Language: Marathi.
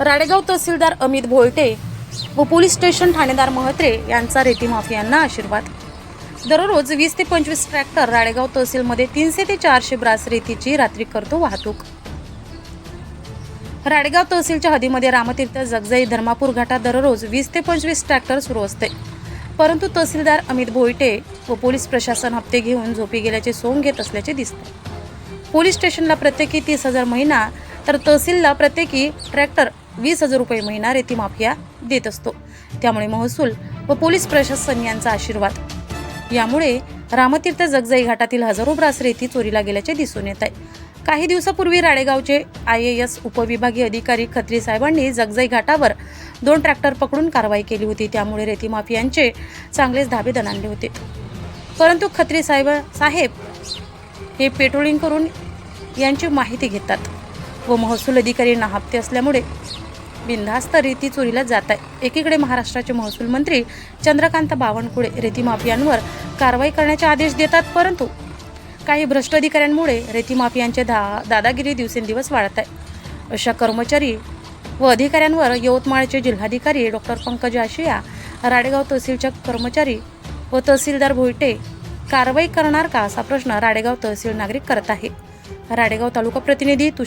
राडेगाव तहसीलदार अमित भोयटे व पोलीस स्टेशन ठाणेदार महत्रे यांचा रेती माफियांना आशीर्वाद. दररोज वीस ते पंचवीस ट्रॅक्टर राडेगाव तहसीलमध्ये तीनशे ते चारशे ब्रास रेतीची रात्री करतो वाहतूक. राडेगाव तहसीलच्या हदीमध्ये रामतीर्थ जगजाई धर्मापूर घाटात दररोज वीस ते पंचवीस ट्रॅक्टर सुरू असते. परंतु तहसीलदार अमित भोयटे व पोलीस प्रशासन हप्ते घेऊन झोपी गेल्याचे सोंग घेत असल्याचे दिसते. पोलीस स्टेशनला प्रत्येकी तीस हजार महिना तर तहसीलला प्रत्येकी ट्रॅक्टर वीस हजार रुपये महिना रेती माफिया देत असतो. त्यामुळे महसूल व पोलीस प्रशासन यांचा आशीर्वाद. यामुळे रामतीर्थ जगजाई घाटातील हजारो ब्रास रेती चोरीला गेल्याचे दिसून येत आहे. काही दिवसापूर्वी राळेगावचे आय ए एस उपविभागीय अधिकारी खत्री साहेबांनी जगजाई घाटावर दोन ट्रॅक्टर पकडून कारवाई केली होती. त्यामुळे रेती माफियांचे चांगलेच धाबे दणाणले होते. परंतु खत्री साहेब साहेब हे पेट्रोलिंग करून यांची माहिती घेतात. व महसूल अधिकाऱ्यांना हप्ते असल्यामुळे बिनधास्त रेती चोरीला जात आहे. एकीकडे महाराष्ट्राचे महसूल मंत्री चंद्रकांत बावनकुळे रेतीमाफियांवर कारवाई करण्याचे आदेश देतात परंतु काही भ्रष्ट अधिकाऱ्यांमुळे रेतीमाफियांचे दा दादागिरी दिवसेंदिवस वाढत आहे. अशा कर्मचारी व अधिकाऱ्यांवर यवतमाळचे जिल्हाधिकारी डॉक्टर पंकज आशिया राडेगाव तहसीलच्या कर्मचारी व तहसीलदार भोईटे कारवाई करणार का असा प्रश्न राडेगाव तहसील नागरिक करत आहे. राडेगाव तालुका प्रतिनिधी तुष